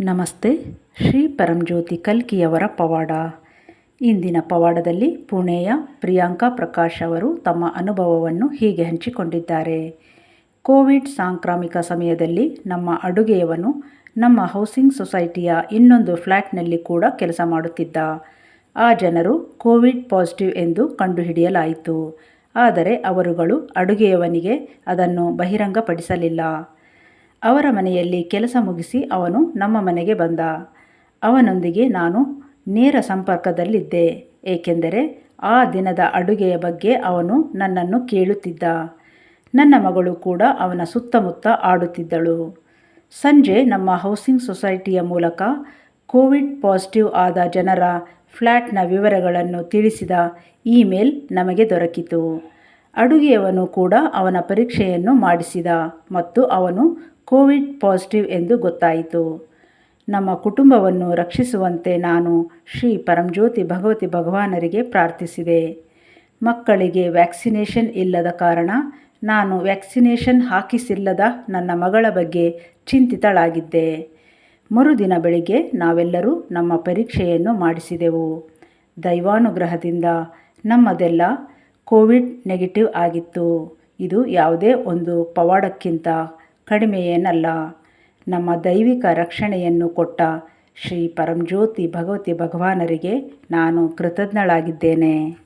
ನಮಸ್ತೆ, ಶ್ರೀ ಪರಂಜ್ಯೋತಿ ಕಲ್ಕಿಯವರ ಪವಾಡ. ಇಂದಿನ ಪವಾಡದಲ್ಲಿ ಪುಣೆಯ ಪ್ರಿಯಾಂಕಾ ಪ್ರಕಾಶ್ ಅವರು ತಮ್ಮ ಅನುಭವವನ್ನು ಹೀಗೆ ಹಂಚಿಕೊಂಡಿದ್ದಾರೆ. ಕೋವಿಡ್ ಸಾಂಕ್ರಾಮಿಕ ಸಮಯದಲ್ಲಿ ನಮ್ಮ ಅಡುಗೆಯವನು ನಮ್ಮ ಹೌಸಿಂಗ್ ಸೊಸೈಟಿಯ ಇನ್ನೊಂದು ಫ್ಲ್ಯಾಟ್ನಲ್ಲಿ ಕೂಡ ಕೆಲಸ ಮಾಡುತ್ತಿದ್ದ. ಆ ಜನರು ಕೋವಿಡ್ ಪಾಸಿಟಿವ್ ಎಂದು ಕಂಡುಹಿಡಿಯಲಾಯಿತು. ಆದರೆ ಅವರುಗಳು ಅಡುಗೆಯವನಿಗೆ ಅದನ್ನು ಬಹಿರಂಗಪಡಿಸಲಿಲ್ಲ. ಅವರ ಮನೆಯಲ್ಲಿ ಕೆಲಸ ಮುಗಿಸಿ ಅವನು ನಮ್ಮ ಮನೆಗೆ ಬಂದ. ಅವನೊಂದಿಗೆ ನಾನು ನೇರ ಸಂಪರ್ಕದಲ್ಲಿದ್ದೆ, ಏಕೆಂದರೆ ಆ ದಿನದ ಅಡುಗೆಯ ಬಗ್ಗೆ ಅವನು ನನ್ನನ್ನು ಕೇಳುತ್ತಿದ್ದ. ನನ್ನ ಮಗಳು ಕೂಡ ಅವನ ಸುತ್ತಮುತ್ತ ಆಡುತ್ತಿದ್ದಳು. ಸಂಜೆ ನಮ್ಮ ಹೌಸಿಂಗ್ ಸೊಸೈಟಿಯ ಮೂಲಕ ಕೋವಿಡ್ ಪಾಸಿಟಿವ್ ಆದ ಜನರ ಫ್ಲ್ಯಾಟ್ನ ವಿವರಗಳನ್ನು ತಿಳಿಸಿದ ಇಮೇಲ್ ನಮಗೆ ದೊರಕಿತು. ಅಡುಗೆಯವನು ಕೂಡ ಅವನ ಪರೀಕ್ಷೆಯನ್ನು ಮಾಡಿಸಿದ ಮತ್ತು ಅವನು ಕೋವಿಡ್ ಪಾಸಿಟಿವ್ ಎಂದು ಗೊತ್ತಾಯಿತು. ನಮ್ಮ ಕುಟುಂಬವನ್ನು ರಕ್ಷಿಸುವಂತೆ ನಾನು ಶ್ರೀ ಪರಂಜ್ಯೋತಿ ಭಗವತಿ ಭಗವಾನರಿಗೆ ಪ್ರಾರ್ಥಿಸಿದೆ. ಮಕ್ಕಳಿಗೆ ವ್ಯಾಕ್ಸಿನೇಷನ್ ಇಲ್ಲದ ಕಾರಣ ನಾನು ವ್ಯಾಕ್ಸಿನೇಷನ್ ಹಾಕಿಸಿಲ್ಲದ ನನ್ನ ಮಗಳ ಬಗ್ಗೆ ಚಿಂತಿತಳಾಗಿದ್ದೆ. ಮರುದಿನ ಬೆಳಿಗ್ಗೆ ನಾವೆಲ್ಲರೂ ನಮ್ಮ ಪರೀಕ್ಷೆಯನ್ನು ಮಾಡಿಸಿದೆವು. ದೈವಾನುಗ್ರಹದಿಂದ ನಮ್ಮದೆಲ್ಲ ಕೋವಿಡ್ ನೆಗೆಟಿವ್ ಆಗಿತ್ತು. ಇದು ಯಾವುದೇ ಒಂದು ಪವಾಡಕ್ಕಿಂತ ಕಡಿಮೆಯೇನಲ್ಲ. ನಮ್ಮ ದೈವಿಕ ರಕ್ಷಣೆಯನ್ನು ಕೊಟ್ಟ ಶ್ರೀ ಪರಂಜ್ಯೋತಿ ಭಗವತಿ ಭಗವಾನರಿಗೆ ನಾನು ಕೃತಜ್ಞಳಾಗಿದ್ದೇನೆ.